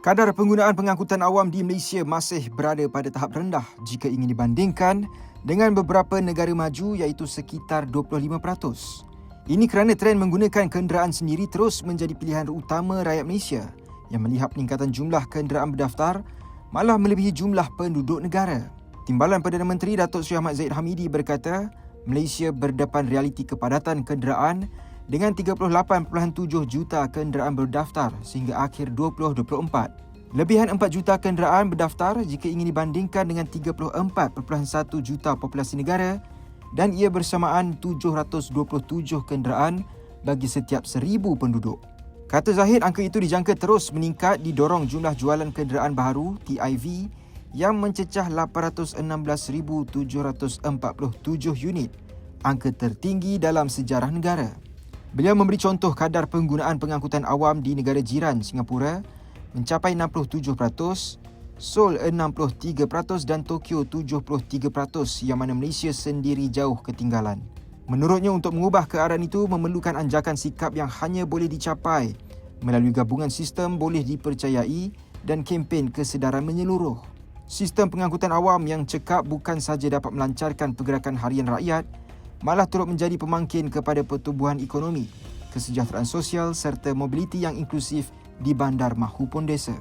Kadar penggunaan pengangkutan awam di Malaysia masih berada pada tahap rendah jika ingin dibandingkan dengan beberapa negara maju iaitu sekitar 25%. Ini kerana trend menggunakan kenderaan sendiri terus menjadi pilihan utama rakyat Malaysia yang melihat peningkatan jumlah kenderaan berdaftar malah melebihi jumlah penduduk negara. Timbalan Perdana Menteri Datuk Seri Ahmad Zaid Hamidi berkata, Malaysia berdepan realiti kepadatan kenderaan dengan 38.7 juta kenderaan berdaftar sehingga akhir 2024. Lebihan 4 juta kenderaan berdaftar jika ingin dibandingkan dengan 34.1 juta populasi negara dan ia bersamaan 727 kenderaan bagi setiap 1000 penduduk. Kata Zahid, angka itu dijangka terus meningkat didorong jumlah jualan kenderaan baharu TIV yang mencecah 816,747 unit, angka tertinggi dalam sejarah negara. Beliau memberi contoh kadar penggunaan pengangkutan awam di negara jiran Singapura mencapai 67%, Seoul 63% dan Tokyo 73% yang mana Malaysia sendiri jauh ketinggalan. Menurutnya untuk mengubah keadaan itu memerlukan anjakan sikap yang hanya boleh dicapai melalui gabungan sistem boleh dipercayai dan kempen kesedaran menyeluruh. Sistem pengangkutan awam yang cekap bukan sahaja dapat melancarkan pergerakan harian rakyat, malah turut menjadi pemangkin kepada pertumbuhan ekonomi, kesejahteraan sosial serta mobiliti yang inklusif di bandar mahupun desa.